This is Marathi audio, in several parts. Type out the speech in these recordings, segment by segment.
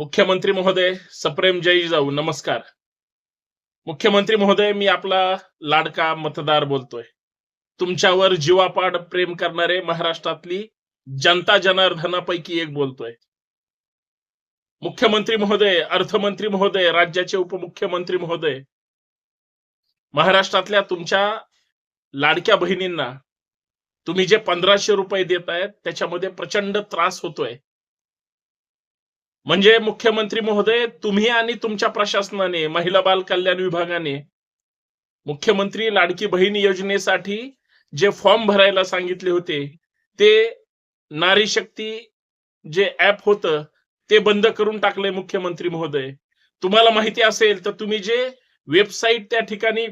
मुख्यमंत्री महोदय सप्रेम जय जाऊ नमस्कार. मुख्यमंत्री महोदय मी आपला लाडका मतदार बोलतोय. तुमच्यावर जीवापाड प्रेम करणारे महाराष्ट्रातली जनता जनार्दनापैकी एक बोलतोय. मुख्यमंत्री महोदय अर्थमंत्री महोदय राज्याचे उपमुख्यमंत्री महोदय महाराष्ट्रातल्या तुमच्या लाडक्या बहिणींना तुम्ही जे पंधराशे रुपये देत आहेत त्याच्यामध्ये प्रचंड त्रास होतोय. म्हणजे मुख्यमंत्री महोदय तुम्ही आणि तुमच्या प्रशासनाने महिला बाल कल्याण विभागाने मुख्यमंत्री लाडकी बहीण योजनेसाठी जे फॉर्म भरायला सांगितले होते ते नारी शक्ती जे ऍप होतं ते बंद करून टाकलंय मुख्यमंत्री महोदय. तुम्हाला माहिती असेल तर तुम्ही जे वेबसाईट त्या ठिकाणी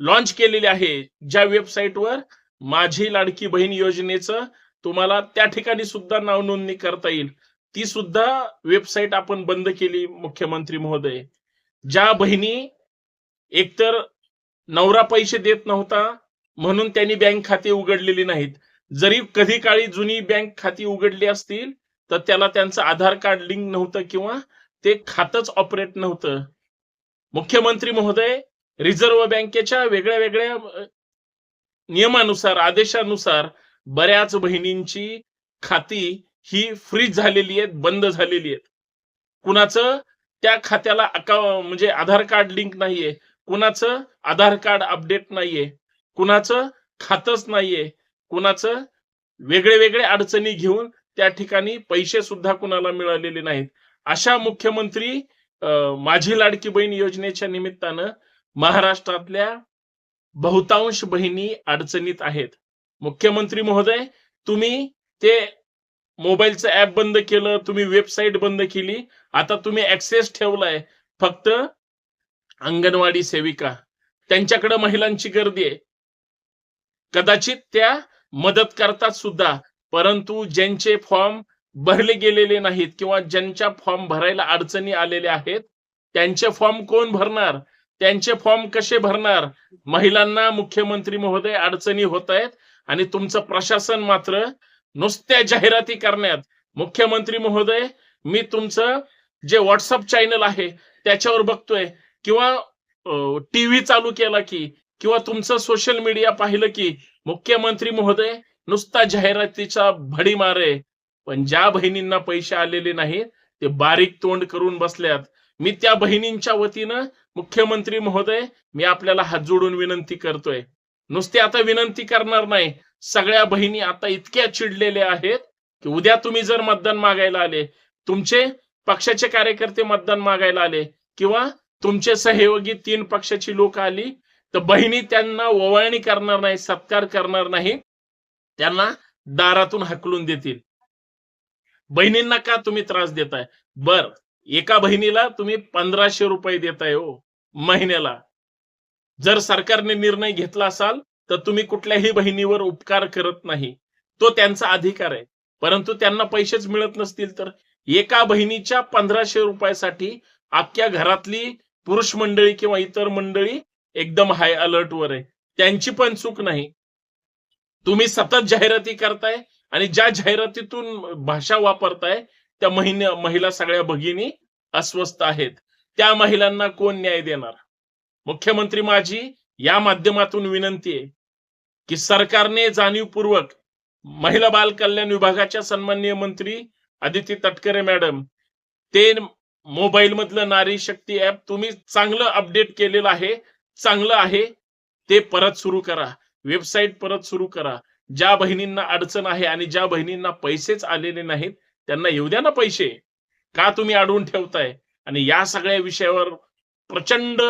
लॉन्च केलेली आहे ज्या वेबसाईटवर माझी लाडकी बहीण योजनेचं तुम्हाला त्या ठिकाणी सुद्धा नाव नोंदणी करता येईल. ती सुद्धा वेबसाईट आपण बंद केली मुख्यमंत्री महोदय. ज्या बहिणी एकतर नवरा पैसे देत नव्हता म्हणून त्यांनी बँक खाते उघडलेली नाहीत. जरी कधी काळी जुनी बँक खाती उघडली असतील तर त्याला त्यांचं आधार कार्ड लिंक नव्हतं किंवा ते खातच ऑपरेट नव्हतं. मुख्यमंत्री महोदय रिझर्व्ह बँकेच्या वेगळ्या वेगळ्या नियमानुसार आदेशानुसार बऱ्याच बहिणींची खाती ही फ्रीज झालेली आहेत बंद झालेली आहेत. कुणाचं? त्या खात्याला अका म्हणजे आधार कार्ड लिंक नाहीये. कुणाचं? आधार कार्ड अपडेट नाहीये. कुणाचं? खातच नाहीये. कुणाचं? वेगळे वेगळे अडचणी घेऊन त्या ठिकाणी पैसे सुद्धा कुणाला मिळालेले नाहीत. अशा मुख्यमंत्री माझी लाडकी बहीण योजनेच्या निमित्तानं महाराष्ट्रातल्या बहुतांश बहिणी अडचणीत आहेत. मुख्यमंत्री महोदय तुम्ही ते मोबाईलचं ऍप बंद केलं तुम्ही वेबसाईट बंद केली आता तुम्ही ऍक्सेस ठेवलाय. फक्त अंगणवाडी सेविका. त्यांच्याकडे महिलांची गर्दी आहे. कदाचित त्या मदत करतात सुद्धा परंतु ज्यांचे फॉर्म भरले गेलेले नाहीत किंवा ज्यांच्या फॉर्म भरायला अडचणी आलेल्या आहेत त्यांचे फॉर्म कोण भरणार? त्यांचे फॉर्म कसे भरणार? महिलांना मुख्यमंत्री महोदय अडचणी होत आहेत आणि तुमचं प्रशासन मात्र नुसत्या जाहिराती करण्यात. मुख्यमंत्री महोदय मी तुमचं जे व्हॉट्सअप चॅनल आहे त्याच्यावर बघतोय. किंवा टीव्ही चालू केला की किंवा तुमचं सोशल मीडिया पाहिलं की मुख्यमंत्री महोदय नुसता जाहिरातीचा भडी मारे. पण ज्या बहिणींना पैसे आलेले नाहीत ते बारीक तोंड करून बसल्यात. मी त्या बहिणींच्या वतीनं मुख्यमंत्री महोदय मी आपल्याला हात जोडून विनंती करतोय. नुसते आता विनंती करणार नाही सगळ्या बहिणी आता इतक्या चिडलेल्या आहेत की उद्या तुम्ही जर मतदान मागायला आले तुमचे पक्षाचे कार्यकर्ते मतदान मागायला आले किंवा तुमचे सहयोगी तीन पक्षाची लोक आली तर बहिणी त्यांना ओवाळणी करणार नाही सत्कार करणार नाही त्यांना दारातून हकलून देतील. बहिणींना का तुम्ही त्रास देताय? बर एका बहिणीला तुम्ही पंधराशे रुपये देताय हो महिन्याला. जर सरकारने निर्णय घेतला असाल तर तुम्ही कुठल्याही बहिणीवर उपकार करत नाही. तो त्यांचा अधिकार आहे. परंतु त्यांना पैसेच मिळत नसतील तर एका बहिणीच्या पंधराशे रुपयासाठी अख्ख्या घरातली पुरुष मंडळी किंवा इतर मंडळी एकदम हाय अलर्ट वर आहे. त्यांची पण चूक नाही. तुम्ही सतत जाहिराती करताय आणि ज्या जाहिरातीतून भाषा वापरताय त्या महिन्या महिला सगळ्या भगिनी अस्वस्थ आहेत. त्या महिलांना कोण न्याय देणार? मुख्यमंत्री माझी या माध्यमातून विनंती आहे. की सरकारने जाणीवपूर्वक महिला बाल कल्याण विभागाच्या सन्माननीय मंत्री आदिती तटकरे मॅडम ते मोबाईल मधलं नारी शक्ती ऍप तुम्ही चांगलं अपडेट केलेलं आहे चांगलं आहे ते परत सुरू करा. वेबसाईट परत सुरू करा. ज्या बहिणींना अडचण आहे आणि ज्या बहिणींना पैसेच आलेले नाहीत त्यांना येऊ द्या ना पैसे. का तुम्ही अडवून ठेवताय? आणि या सगळ्या विषयावर प्रचंड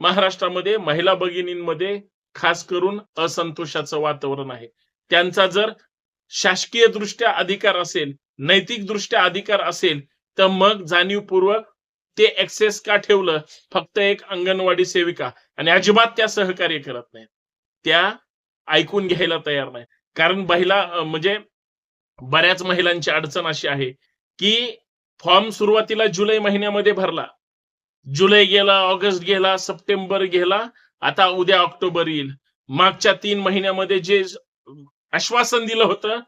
महाराष्ट्रामध्ये महिला भगिनींमध्ये खास करून असंतोषाचं वातावरण आहे. त्यांचा जर शासकीय दृष्ट्या अधिकार असेल नैतिक दृष्ट्या अधिकार असेल तर मग जाणीवपूर्वक ते एक्सेस का ठेवलं? फक्त एक अंगणवाडी सेविका. आणि अजिबात त्या सहकार्य करत नाहीत. त्या ऐकून घ्यायला तयार नाही कारण महिला म्हणजे बऱ्याच महिलांची अडचण अशी आहे की फॉर्म सुरुवातीला जुलै महिन्यामध्ये भरला. जुलै गेला ऑगस्ट गेला सप्टेंबर गेला आता उद्या ऑक्टोबर येईल. मागच्या तीन महिन्यामध्ये जे आश्वासन दिलं होतं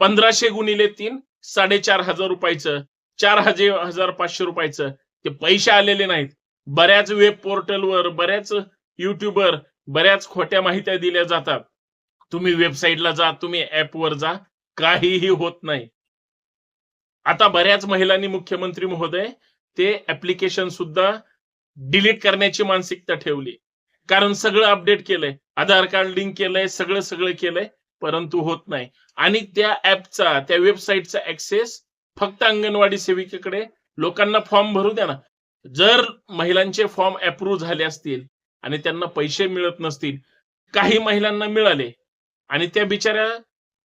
पंधराशे गुणिले तीन साडेचार हजार रुपयाचं चार हजार हजार पाचशे रुपयाचं ते पैसे आलेले नाहीत. बऱ्याच वेब पोर्टलवर बऱ्याच युट्यूबवर बऱ्याच खोट्या माहित्या दिल्या जातात. तुम्ही वेबसाईटला जा तुम्ही ऍपवर जा काहीही होत नाही. आता बऱ्याच महिलांनी मुख्यमंत्री महोदय ते ऍप्लिकेशन सुद्धा डिलीट करण्याची मानसिकता ठेवली. कारण सगळं अपडेट केलंय. आधार कार्ड लिंक केलंय सगळं सगळं केलंय परंतु होत नाही. आणि त्या ऍपचा त्या वेबसाईटचा ऍक्सेस फक्त अंगणवाडी सेविकेकडे लोकांना फॉर्म भरू द्या ना. जर महिलांचे फॉर्म अप्रूव्ह झाले असतील आणि त्यांना पैसे मिळत नसतील काही महिलांना मिळाले आणि त्या बिचाऱ्या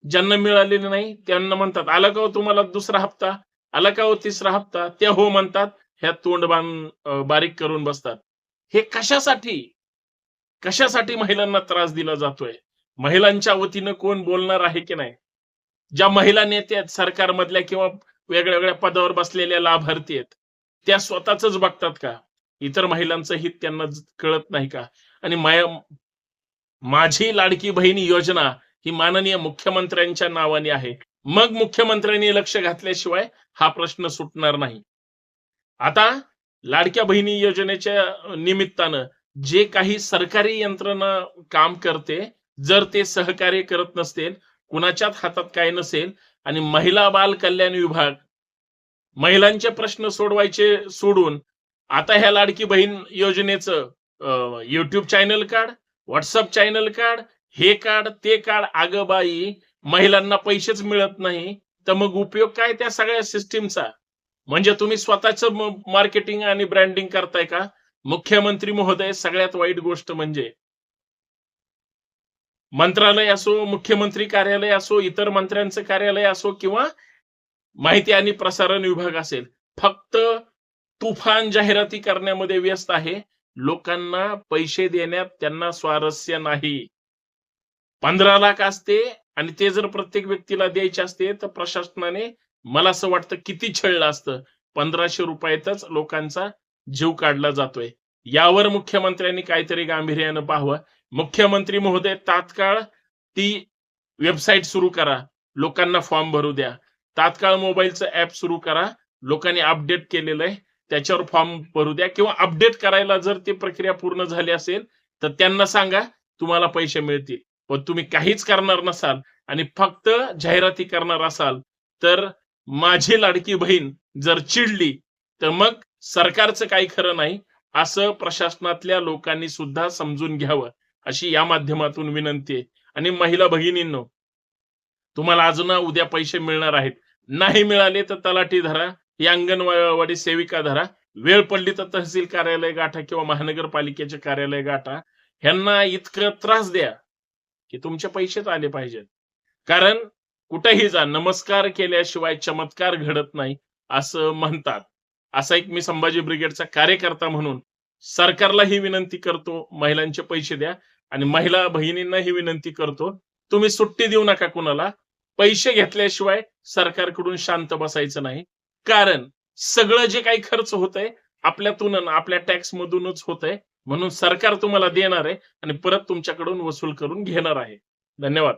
ज्यांना मिळालेले नाही त्यांना म्हणतात आला का हो तुम्हाला दुसरा हप्ता? आला का हो तिसरा हप्ता? त्या हो म्हणतात ह्या तोंड बांध बारीक करून बसतात. हे कशासाठी? कशासाठी महिलांना त्रास दिला जातोय? महिलांच्या वतीनं कोण बोलणार आहे की नाही? ज्या महिला नेत्या सरकारमधल्या किंवा वेगळ्या वेगळ्या पदावर बसलेल्या लाभार्थी आहेत त्या स्वतःच बघतात का? इतर महिलांचं हित त्यांना कळत नाही का? आणि माया माझी लाडकी बहिणी योजना ही माननीय मुख्यमंत्र्यांच्या नावाने आहे. मग मुख्यमंत्र्यांनी लक्ष घातल्याशिवाय हा प्रश्न सुटणार नाही. आता लाडक्या बहिणी योजनेच्या निमित्तानं जे काही सरकारी यंत्रणा काम करते जर ते सहकार्य करत नसतील कुणाच्याच हातात काय नसेल आणि महिला बाल कल्याण विभाग महिलांचे प्रश्न सोडवायचे सोडून आता ह्या लाडकी बहीण योजनेचं युट्यूब चॅनल काढ व्हॉट्सअप चॅनल काढ हे काढ ते काढ. आग बाई महिलांना पैसेच मिळत नाही तर मग उपयोग काय त्या सगळ्या सिस्टीमचा म्हणजे तुम्ही स्वतःच मार्केटिंग आणि ब्रँडिंग करताय का? मुख्यमंत्री महोदय सगळ्यात वाईट गोष्ट म्हणजे मंत्रालय असो मुख्यमंत्री कार्यालय असो इतर मंत्र्यांचं कार्यालय असो किंवा माहिती आणि प्रसारण विभाग असेल फक्त तुफान जाहिराती करण्यामध्ये व्यस्त आहे. लोकांना पैसे देण्यात त्यांना स्वारस्य नाही. पंधरा लाख असते आणि ते जर प्रत्येक व्यक्तीला द्यायचे असते तर प्रशासनाने मला असं वाटतं किती छळलं असतं. पंधराशे रुपयातच लोकांचा जीव काढला जातोय. यावर मुख्यमंत्र्यांनी काहीतरी गांभीर्यानं पाहावं. मुख्यमंत्री महोदय तात्काळ ती वेबसाईट सुरू करा. लोकांना फॉर्म भरू द्या. तात्काळ मोबाईलचं ऍप सुरू करा. लोकांनी अपडेट केलेलं आहे. त्याच्यावर फॉर्म भरू द्या. किंवा अपडेट करायला जर ती प्रक्रिया पूर्ण झाली असेल तर त्यांना सांगा तुम्हाला पैसे मिळतील. पण तुम्ही काहीच करणार नसाल आणि फक्त जाहिराती करणार असाल तर माझी लाडकी बहीण जर चिडली तर मग सरकारचं काही खरं नाही असं प्रशासनातल्या लोकांनी सुद्धा समजून घ्यावं अशी या माध्यमातून विनंती आहे. आणि महिला भगिनींनो तुम्हाला आज ना उद्या पैसे मिळणार आहेत. नाही मिळाले तर तलाठी धरा ही अंगणवाडी सेविका धरा वेळ पडली तर तहसील कार्यालय गाठा किंवा महानगरपालिकेचे कार्यालय गाठा. ह्यांना इतकं त्रास द्या की तुमचे पैसेच आले पाहिजेत. कारण कुठेही जा नमस्कार केल्याशिवाय चमत्कार घडत नाही असं म्हणतात. असा एक मी संभाजी ब्रिगेडचा कार्यकर्ता म्हणून सरकारला ही विनंती करतो महिलांचे पैसे द्या आणि महिला बहिणींना ही विनंती करतो तुम्ही सुट्टी देऊ नका कुणाला. पैसे घेतल्याशिवाय सरकारकडून शांत बसायचं नाही. कारण सगळं जे काही खर्च होत आहे आपल्यातून आपल्या टॅक्स मधूनच होत आहे म्हणून सरकार तुम्हाला देणार आहे आणि परत तुमच्याकडून वसूल करून घेणार आहे. धन्यवाद.